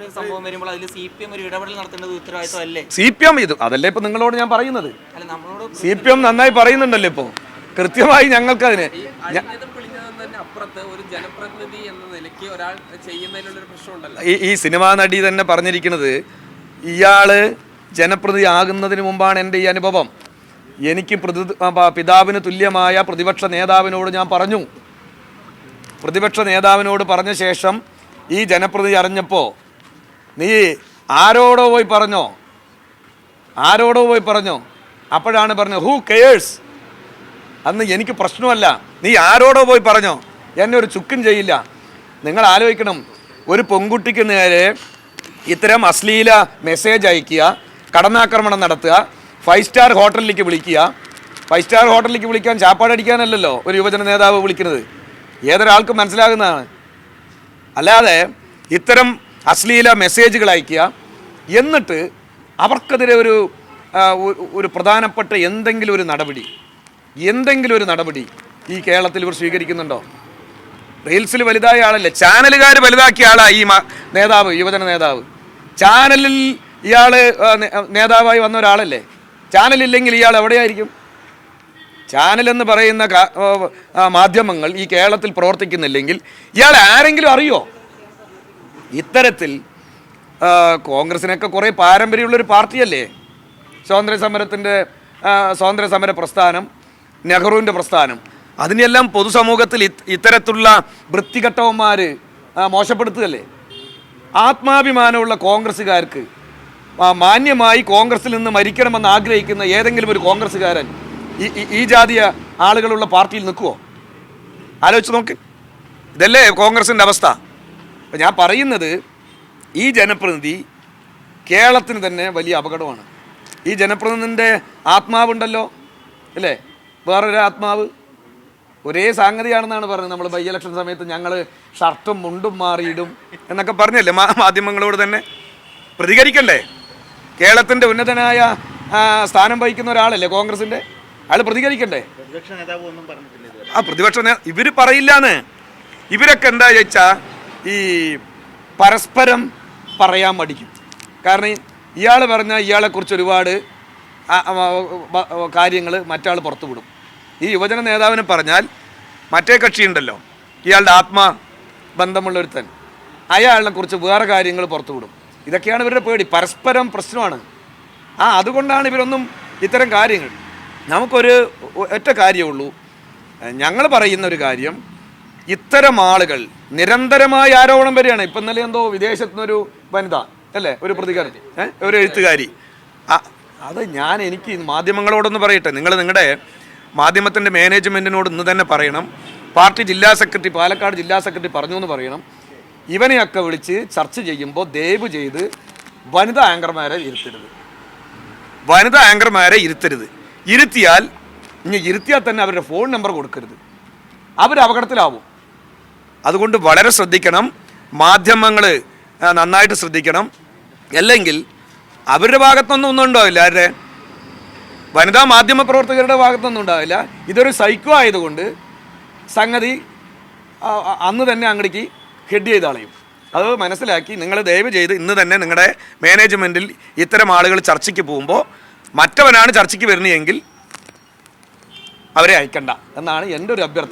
ഒരു സംഭവം വരുമ്പോൾ അതിൽ സി പി എം ഒരു ഇടപെടൽ നടത്തേണ്ടത് ഉത്തരവാദിത്വം അല്ലേ? സി പി എം ഇത്. അതല്ലേ ഇപ്പൊ നിങ്ങളോട് ഞാൻ പറയുന്നത്? അല്ല നമ്മളോട് സി പി എം നന്നായി പറയുന്നുണ്ടല്ലോ ഇപ്പോ. കൃത്യമായി ഞങ്ങൾക്ക് അതിന് ഈ സിനിമാ നടി തന്നെ പറഞ്ഞിരിക്കുന്നത് ഇയാൾ ജനപ്രതി ആകുന്നതിന് മുമ്പാണ് എന്റെ ഈ അനുഭവം. എനിക്ക് പ്രതി പിതാവിന് തുല്യമായ പ്രതിപക്ഷ നേതാവിനോട് ഞാൻ പറഞ്ഞു. പ്രതിപക്ഷ നേതാവിനോട് പറഞ്ഞ ശേഷം ഈ ജനപ്രതി അറിഞ്ഞപ്പോൾ നീ ആരോടോ പോയി പറഞ്ഞോ? ആരോടോ പോയി പറഞ്ഞോ? അപ്പോഴാണ് പറഞ്ഞത് ഹൂ കെയേഴ്സ് അന്ന് എനിക്ക് പ്രശ്നമല്ല. നീ ആരോടോ പോയി പറഞ്ഞോ? എന്നെ ഒരു ചുക്കും ചെയ്യില്ല. നിങ്ങൾ ആലോചിക്കണം ഒരു പെൺകുട്ടിക്ക് നേരെ ഇത്തരം അശ്ലീല മെസ്സേജ് അയക്കുക കടന്നാക്രമണം നടത്തുക ഫൈവ് സ്റ്റാർ ഹോട്ടലിലേക്ക് വിളിക്കുക. ഫൈവ് സ്റ്റാർ ഹോട്ടലിലേക്ക് വിളിക്കാൻ ചാപ്പാടടിക്കാനല്ലല്ലോ ഒരു യുവജന നേതാവ് വിളിക്കുന്നത്. ഏതൊരാൾക്കും മനസ്സിലാകുന്നതാണ്. അല്ലാതെ ഇത്തരം അശ്ലീല മെസ്സേജുകൾ അയക്കുക. എന്നിട്ട് അവർക്കെതിരെ ഒരു ഒരു- പ്രധാനപ്പെട്ട എന്തെങ്കിലും ഒരു നടപടി. എന്തെങ്കിലും ഒരു നടപടി ഈ കേരളത്തിൽ ഇവർ സ്വീകരിക്കുന്നുണ്ടോ? റീൽസിൽ വലുതായ ആളല്ല? ചാനലുകാർ വലുതാക്കിയ ആളാണ് ഈ നേതാവ് യുവജന നേതാവ്. ചാനലിൽ ഇയാൾ നേതാവായി വന്ന ഒരാളല്ലേ? ചാനലില്ലെങ്കിൽ ഇയാൾ എവിടെയായിരിക്കും? ചാനൽ എന്ന് പറയുന്ന മാധ്യമങ്ങൾ ഈ കേരളത്തിൽ പ്രവർത്തിക്കുന്നില്ലെങ്കിൽ ഇയാൾ ആരെങ്കിലും അറിയോ? ഇത്തരത്തിൽ കോൺഗ്രസിനൊക്കെ കുറേ പാരമ്പര്യമുള്ളൊരു പാർട്ടിയല്ലേ? സ്വാതന്ത്ര്യ സമരത്തിന്റെ സ്വാതന്ത്ര്യ സമര പ്രസ്ഥാനം നെഹ്റുവിന്റെ പ്രസ്ഥാനം. അതിനെല്ലാം പൊതുസമൂഹത്തിൽ ഇത്- ഇത്തരത്തിലുള്ള വൃത്തികെട്ടവന്മാർ മോശപ്പെടുത്തുകയല്ലേ? ആത്മാഭിമാനമുള്ള കോൺഗ്രസ്സുകാർക്ക് മാന്യമായി കോൺഗ്രസിൽ നിന്ന് മരിക്കണമെന്ന് ആഗ്രഹിക്കുന്ന ഏതെങ്കിലും ഒരു കോൺഗ്രസ്സുകാരൻ ഈ- ഈ ജാതിയ ആളുകളുള്ള പാർട്ടിയിൽ നിൽക്കുമോ ആലോചിച്ച് നോക്ക്. ഇതല്ലേ കോൺഗ്രസിന്റെ അവസ്ഥ? അപ്പം ഞാൻ പറയുന്നത് ഈ ജനപ്രതിനിധി കേരളത്തിന് തന്നെ വലിയ അപകടമാണ്. ഈ ജനപ്രതിനിധിന്റെ ആത്മാവുണ്ടല്ലോ അല്ലേ? വേറൊരു ആത്മാവ്. ഒരേ സംഗതിയാണെന്നാണ് പറഞ്ഞത്. നമ്മൾ ബൈ ഇലക്ഷൻ സമയത്ത് ഞങ്ങൾ ഷർട്ടും മുണ്ടും മാറിയിടും എന്നൊക്കെ പറഞ്ഞല്ലേ മാധ്യമങ്ങളോട് തന്നെ? പ്രതികരിക്കണ്ടേ? കേരളത്തിന്റെ ഉന്നതനായ സ്ഥാനം വഹിക്കുന്ന ഒരാളല്ലേ കോൺഗ്രസിന്റെ അയാൾ പ്രതികരിക്കണ്ടേ? ആ പ്രതിപക്ഷ ഇവർ പറയില്ലാന്ന്. ഇവരൊക്കെ എന്താ ചോദിച്ചാ ഈ പരസ്പരം പറയാൻ മടിക്കും. കാരണം ഇയാൾ പറഞ്ഞാൽ ഇയാളെക്കുറിച്ച് ഒരുപാട് കാര്യങ്ങൾ മറ്റാൾ പുറത്തു വിടും. ഈ യുവജന നേതാവിനെ പറഞ്ഞാൽ മറ്റേ കക്ഷിയുണ്ടല്ലോ ഇയാളുടെ ആത്മാ ബന്ധമുള്ളൊരുത്തൻ അയാളിനെ കുറിച്ച് വേറെ കാര്യങ്ങൾ പുറത്തു വിടും. ഇതൊക്കെയാണ് ഇവരുടെ പേടി. പരസ്പരം പ്രശ്നമാണ്. ആ അതുകൊണ്ടാണ് ഇവരൊന്നും ഇത്തരം കാര്യങ്ങൾ. നമുക്കൊരു ഒറ്റ കാര്യമുള്ളൂ ഞങ്ങൾ പറയുന്ന ഒരു കാര്യം ഇത്തരം ആളുകൾ നിരന്തരമായ ആരോപണം വരികയാണ്. ഇപ്പം ഇന്നലെ എന്തോ വിദേശത്തു നിന്നൊരു വനിത അല്ലേ? ഒരു പ്രതികാരം? ഒരു എഴുത്തുകാരി. അത് ഞാൻ എനിക്ക് മാധ്യമങ്ങളോടൊന്ന് പറയട്ടെ. നിങ്ങൾ നിങ്ങളുടെ മാധ്യമത്തിന്റെ മാനേജ്മെന്റിനോട് ഇന്ന് തന്നെ പറയണം. പാർട്ടി ജില്ലാ സെക്രട്ടറി പാലക്കാട് ജില്ലാ സെക്രട്ടറി പറഞ്ഞു എന്ന് പറയണം. ഇവനെയൊക്കെ വിളിച്ച് ചർച്ച ചെയ്യുമ്പോൾ ദയവ് ചെയ്ത് വനിതാ ആങ്കർമാരെ ഇരുത്തരുത്. വനിതാ ആങ്കർമാരെ ഇരുത്തരുത്. ഇരുത്തിയാൽ ഇനി ഇരുത്തിയാൽ തന്നെ അവരുടെ ഫോൺ നമ്പർ കൊടുക്കരുത്. അവർ അപകടത്തിലാവും അതുകൊണ്ട് വളരെ ശ്രദ്ധിക്കണം. മാധ്യമങ്ങൾ നന്നായിട്ട് ശ്രദ്ധിക്കണം. അല്ലെങ്കിൽ അവരുടെ ഭാഗത്തൊന്നും ഒന്നും ഉണ്ടാവില്ല. ആരുടെ? വനിതാ മാധ്യമ പ്രവർത്തകരുടെ ഭാഗത്തൊന്നും ഉണ്ടാവില്ല. ഇതൊരു സൈക്കോ ആയതുകൊണ്ട് സംഗതി അന്ന് തന്നെ അങ്ങടേക്ക് ഹെഡ് ചെയ്ത് അത് മനസ്സിലാക്കി നിങ്ങൾ ദയവ് ചെയ്ത് ഇന്ന് തന്നെ നിങ്ങളുടെ മാനേജ്മെന്റിൽ ഇത്തരം ആളുകൾ ചർച്ചയ്ക്ക് പോകുമ്പോൾ മറ്റവനാണ് ചർച്ചയ്ക്ക് വരുന്നതെങ്കിൽ അവരെ അയക്കണ്ട. എന്നാണ് എന്റെ ഒരു അഭ്യർത്ഥന.